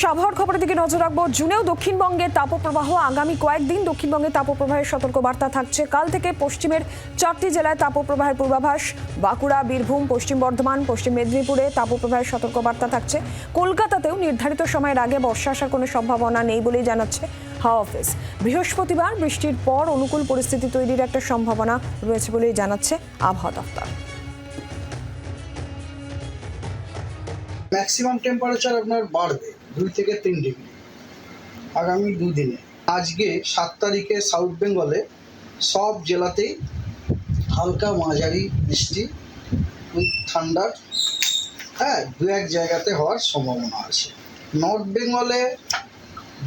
শেষ আবহাওয়ার খবরের দিকে নজর রাখব। জুনেও দক্ষিণবঙ্গে তাপপ্রবাহ। আগামী কয়েকদিন দক্ষিণবঙ্গে তাপপ্রবাহের সতর্কবার্তা থাকছে। কাল থেকে পশ্চিমের চারটি জেলায় তাপপ্রবাহের পূর্বাভাস। বাঁকুড়া, বীরভূম, পশ্চিম বর্ধমান, পশ্চিম মেদিনীপুরে তাপপ্রবাহের সতর্কবার্তা থাকছে। কলকাতাতেও নির্ধারিত সময়ের আগে বর্ষা আসার কোনো সম্ভাবনা নেই বলেই জানাচ্ছে হাওয়া অফিস। বৃহস্পতিবার বৃষ্টির পর অনুকূল পরিস্থিতি তৈরির একটা সম্ভাবনা রয়েছে বলেই জানাচ্ছে আবহাওয়া দপ্তর। ম্যাক্সিমাম টেম্পারেচার আপনার বাড়বে। দুই থেকে তিন ডিগ্রি আগামী দুদিনে। আজকে সাত তারিখে সাউথ বেঙ্গলে সব জেলাতেই হালকা মাঝারি বৃষ্টি উইথ ঠান্ডার হ্যাঁ দু এক জায়গাতে হওয়ার সম্ভাবনা আছে। নর্থ বেঙ্গলে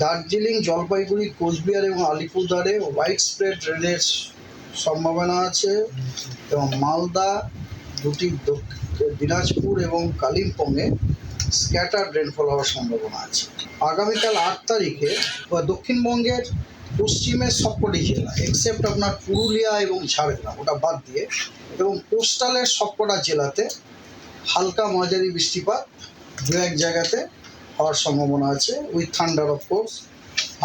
দার্জিলিং, জলপাইগুড়ি, কোচবিহার এবং আলিপুরদুয়ারে হোয়াইট স্প্রেড রেনের সম্ভাবনা আছে এবং মালদা, দুটি দিনাজপুর এবং কালিম্পংয়ে স্ক্যাটার রেনফল হওয়ার সম্ভাবনা আছে। আগামীকাল আট তারিখে দক্ষিণবঙ্গের পশ্চিমের সবকটি জেলা এক্সেপ্ট আপনার পুরুলিয়া এবং ঝাড়গ্রাম, ওটা বাদ দিয়ে, এবং কোস্টালের সবকটা জেলাতে হালকা মাঝারি বৃষ্টিপাত দু এক জায়গাতে হওয়ার সম্ভাবনা আছে উইথ থান্ডার অফ কোর্স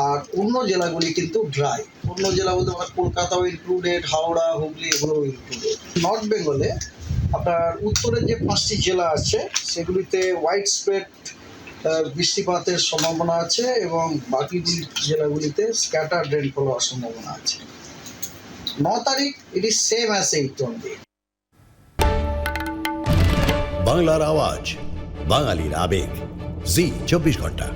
আর অন্য জেলাগুলি কিন্তু ড্রাই অন্য জেলা বলতে আমরা কলকাতাও ইনক্লুডেড হাওড়া, হুগলি, এগুলোও ইনক্লুডেড নর্থ বেঙ্গলে আপনার উত্তরের যে পাঁচটি জেলা আছে, সেগুলিতে হোয়াইট স্প্রেড বৃষ্টিপাতের সম্ভাবনা আছে এবং বাকি জেলাগুলিতে স্ক্যাটার রেনফল হওয়ার সম্ভাবনা আছে। ন তারিখ it is same as eight only বাংলার আওয়াজ, বাঙালির আবেগ। জি, চব্বিশ ঘণ্টা।